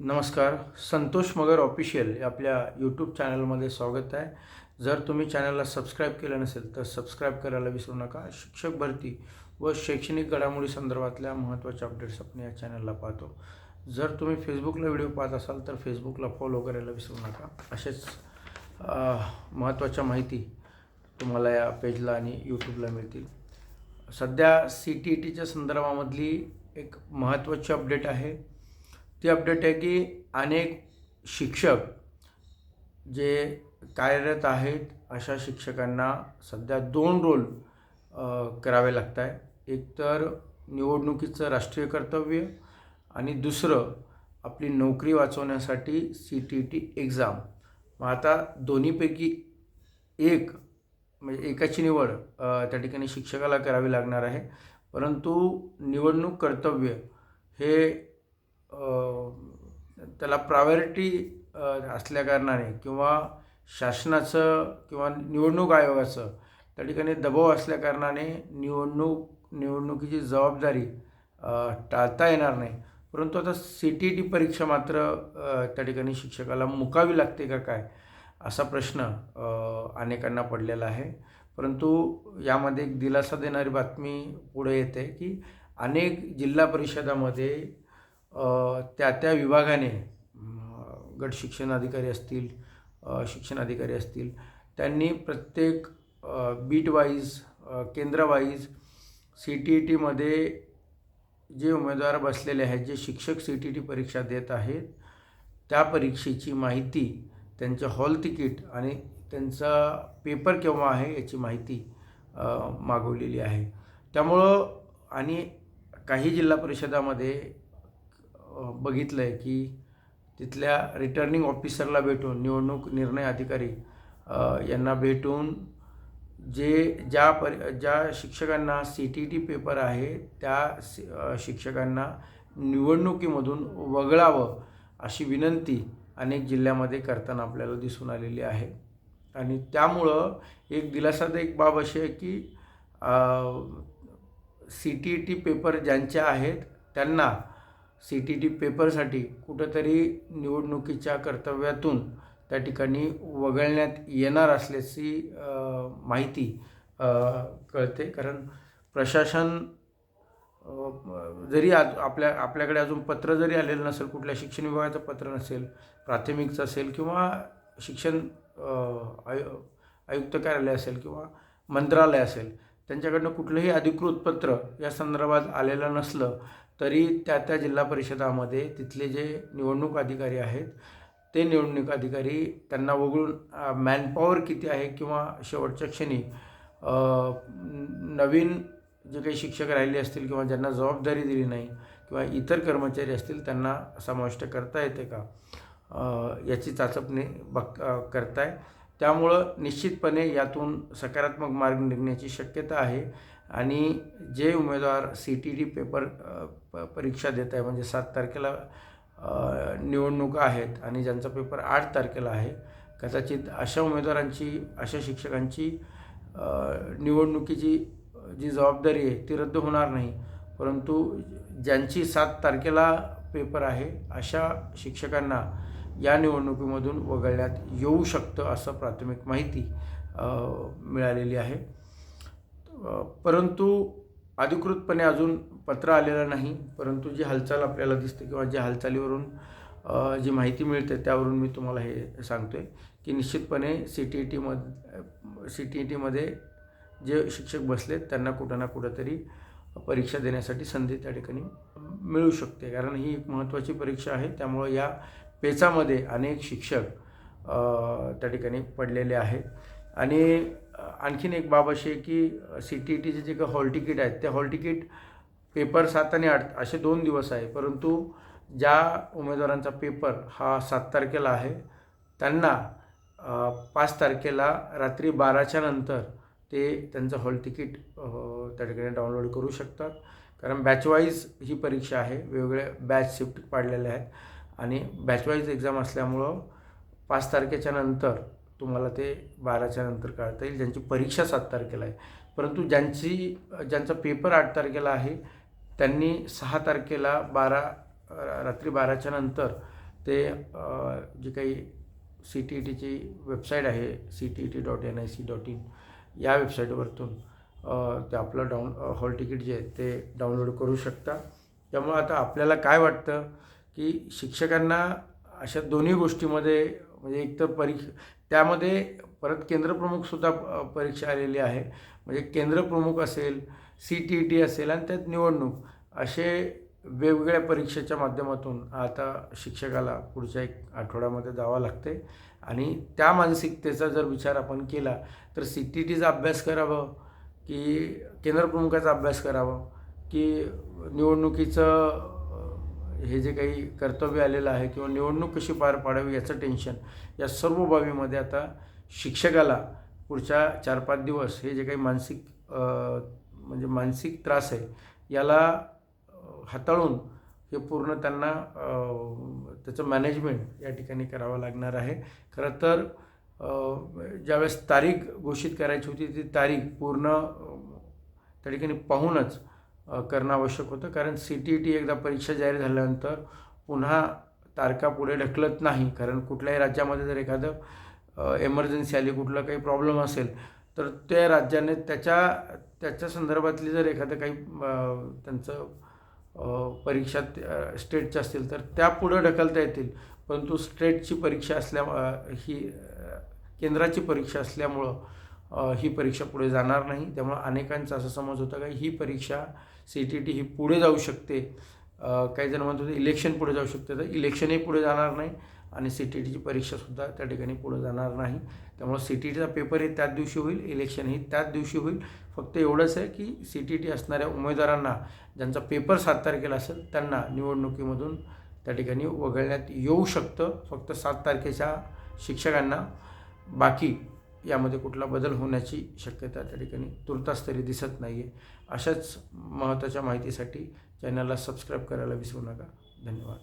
नमस्कार संतोष मगर ऑफिशियल आपल्या यूट्यूब चॅनलमध्ये स्वागत आहे. जर तुम्ही चॅनलला सबस्क्राईब केलं नसेल तर सबस्क्राईब करायला विसरू नका. शिक्षक भरती व शैक्षणिक घडामोडी संदर्भातल्या महत्त्वाच्या अपडेट्स आपण या चॅनलला पाहतो. जर तुम्ही फेसबुकला व्हिडिओ पाहत असाल तर फेसबुकला फॉलो करायला विसरू नका. असेच महत्त्वाच्या माहिती तुम्हाला या पेजला आणि यूट्यूबला मिळतील. सध्या सी टी ई टीच्या संदर्भामधली एक महत्त्वाची अपडेट आहे. ती अपडेट आहे की अनेक शिक्षक जे कार्यरत आहेत अशा शिक्षकांना सध्या दोन रोल करावे लागत आहे एक तर निवडणुकीचं राष्ट्रीय कर्तव्य आणि दुसरं आपली नोकरी वाचवण्यासाठी सी टी टी एक्झाम मग आता दोन्हीपैकी एक म्हणजे एकाची निवड त्या ठिकाणी शिक्षकाला करावी लागणार आहे. परंतु निवडणूक कर्तव्य हे त्याला प्रायोरिटी असल्याकारणाने किंवा शासनाचं किंवा निवडणूक आयोगाचं त्या ठिकाणी दबाव असल्याकारणाने निवडणूक निवडणुकीची जबाबदारी टाळता येणार नाही. परंतु आता सी टी टी परीक्षा मात्र त्या ठिकाणी शिक्षकाला मुकावी लागते का काय असा प्रश्न अनेकांना पडलेला आहे. परंतु यामध्ये एक दिलासा देणारी बातमी पुढे येते की अनेक जिल्हा परिषदामध्ये त्या त्या विभागाने गट शिक्षण अधिकारी असतील शिक्षण अधिकारी असतील त्यांनी प्रत्येक बीट वाईज केंद्रवाईज सी टी ई टीमध्ये जे उमेदवार बसलेले आहेत जे शिक्षक सी टी टी परीक्षा देत आहेत त्या परीक्षेची माहिती त्यांचं हॉल तिकीट आणि त्यांचा पेपर केव्हा आहे याची माहिती मागवलेली आहे. त्यामुळं आणि काही जिल्हा परिषदामध्ये बघितलं आहे की तिथल्या रिटर्निंग ऑफिसरला भेटून निवडणूक निर्णय अधिकारी यांना भेटून जे ज्या परि ज्या शिक्षकांना सी टी टी पेपर आहे त्या शिक्षकांना निवडणुकीमधून वगळावं अशी विनंती अनेक जिल्ह्यामध्ये करताना आपल्याला दिसून आलेली आहे. आणि त्यामुळं एक दिलासादायक बाब अशी आहे की सी टी टी पेपर ज्यांच्या आहेत त्यांना सी टी टी पेपरसाठी कुठंतरी निवडणुकीच्या कर्तव्यातून त्या ठिकाणी वगळण्यात येणार असल्याची माहिती कळते. कारण प्रशासन जरी आज आपल्या आपल्याकडे अजून पत्र जरी आलेलं नसेल कुठल्या शिक्षण विभागाचं पत्र नसेल प्राथमिकचं असेल किंवा शिक्षण आयु आयुक्त कार्यालय असेल किंवा मंत्रालय असेल त्यांच्याकडनं कुठलंही अधिकृत पत्र या संदर्भात आलेलं नसलं तरी त्या त्या जिल्हा परिषदामध्ये तिथले जे निवडणूक अधिकारी आहेत ते निवडणूक अधिकारी त्यांना वगळून मॅनपॉवर किती आहे किंवा शेवटच्या क्षणी नवीन जे काही शिक्षक राहिले असतील किंवा ज्यांना जबाबदारी दिली नाही किंवा इतर कर्मचारी असतील त्यांना समाविष्ट करता येते का? याची चाचपणी बघ करताय. त्यामुळं निश्चितपणे यातून सकारात्मक मार्ग निघण्याची शक्यता आहे. आणि जे उमेदवार सी टी डी पेपर प- परीक्षा देत आहे म्हणजे सात तारखेला निवडणुका आहेत आणि ज्यांचा पेपर आठ तारखेला आहे कदाचित अशा उमेदवारांची अशा शिक्षकांची निवडणुकीची जी जबाबदारी आहे ती रद्द होणार नाही. परंतु ज्यांची सात तारखेला पेपर आहे अशा शिक्षकांना या निवडणुकीमधून वगळण्यात येऊ शकतं असं प्राथमिक माहिती मिळालेली आहे. परंतु अधिकृतपणे अजून पत्र आलेलं नाही. परंतु जी हालचाल आपल्याला दिसते किंवा ज्या हालचालीवरून जी माहिती मिळते त्यावरून मी तुम्हाला हे सांगतो आहे की निश्चितपणे सी टी ई टीमध्ये सी टी ई टीमध्ये जे शिक्षक बसलेत त्यांना कुठं ना कुठंतरी परीक्षा देण्यासाठी संधी त्या ठिकाणी मिळू शकते. कारण ही एक महत्त्वाची परीक्षा आहे. त्यामुळं या पेचामध्ये अनेक शिक्षक त्या ठिकाणी पडलेले आहेत. आणि आणखीन एक बाब अशी आहे की सी टी ई टीचे जे काही हॉल तिकीट आहेत ते हॉल तिकीट पेपर सात आणि आठ असे दोन दिवस आहे. परंतु ज्या उमेदवारांचा पेपर हा सात तारखेला आहे त्यांना पाच तारखेला रात्री बाराच्या नंतर ते त्यांचं हॉल तिकीट त्या ठिकाणी डाउनलोड करू शकतात. कारण बॅचवाईज ही परीक्षा आहे वेगवेगळे बॅच शिफ्ट पाडलेले आहेत. आणि बॅचवाईज एक्झाम असल्यामुळं पाच तारखेच्या नंतर तुम्हाला ते बाराच्या नंतर कळता येईल. ज्यांची परीक्षा सात तारखेला आहे. परंतु ज्यांची ज्यांचा पेपर आठ तारखेला आहे त्यांनी सहा तारखेला बारा रात्री बाराच्या नंतर ते जे जी काही सी टी ई टीची वेबसाईट आहे C T E T dot N I C dot in या वेबसाईटवरतून ते आपलं डाऊन हॉल तिकीट जे आहे ते डाउनलोड करू शकता. त्यामुळं आता आपल्याला काय वाटतं? की शिक्षकांना अशा दोन्ही गोष्टीमध्ये म्हणजे एक तर परीक्षा त्यामध्ये परत केंद्रप्रमुखसुद्धा परीक्षा आलेली आहे. म्हणजे केंद्रप्रमुख असेल सी टी ई टी असेल आणि त्यात निवडणूक असे वेगवेगळ्या परीक्षेच्या माध्यमातून आता शिक्षकाला पुढच्या एक आठवड्यामध्ये जावं लागते. आणि त्या मानसिकतेचा जर विचार आपण केला तर सी टी टीचा अभ्यास करावं की केंद्रप्रमुखाचा अभ्यास करावा की निवडणुकीचं हे जे काही कर्तव्य आलेलं आहे किंवा निवडणूक कशी पार पाडावी याचं टेन्शन या सर्व बाबीमध्ये आता शिक्षकाला पुढच्या चार पाच दिवस हे जे काही मानसिक म्हणजे मानसिक त्रास आहे याला हाताळून हे पूर्ण त्यांना त्याचं मॅनेजमेंट या ठिकाणी करावं लागणार आहे. खरं तर ज्यावेळेस तारीख घोषित करायची होती ती तारीख पूर्ण त्या ठिकाणी पाहूनच करणं आवश्यक होतं. कारण सी टी ई टी एकदा परीक्षा जाहीर झाल्यानंतर पुन्हा तारखा पुढे ढकलत नाही. कारण कुठल्याही राज्यामध्ये जर एखादं एमर्जन्सी आली कुठला काही प्रॉब्लेम असेल तर त्या राज्याने त्याच्या त्याच्या संदर्भातली जर एखादं काही त्यांचं परीक्षा स्टेटच्या असतील तर त्या पुढं ढकलता येतील. परंतु स्टेटची परीक्षा असल्या ही केंद्राची परीक्षा असल्यामुळं ही परीक्षा पुढे जाणार नाही. त्यामुळे अनेकांचा असा समज होता का ही परीक्षा सी टी टी ही पुढे जाऊ शकते. काही जण म्हणत होते इलेक्शन पुढे जाऊ शकते. तर इलेक्शनही पुढे जाणार नाही आणि सी टी टीची परीक्षासुद्धा त्या ठिकाणी पुढे जाणार नाही. त्यामुळं सी टी टीचा पेपरही त्याच दिवशी होईल इलेक्शनही त्याच दिवशी होईल. फक्त एवढंच आहे की सी टी टी असणाऱ्या उमेदवारांना ज्यांचा पेपर सात तारखेला असेल त्यांना निवडणुकीमधून त्या ठिकाणी वगळण्यात येऊ शकतं. फक्त सात तारखेच्या शिक्षकांना. बाकी यामध्ये कुठला बदल होण्याची शक्यता त्या ठिकाणी तुर्तास तरी दिसत नाही आहे अशाच महत्त्वाच्या माहितीसाठी चॅनलला सबस्क्राईब करायला विसरू नका. धन्यवाद.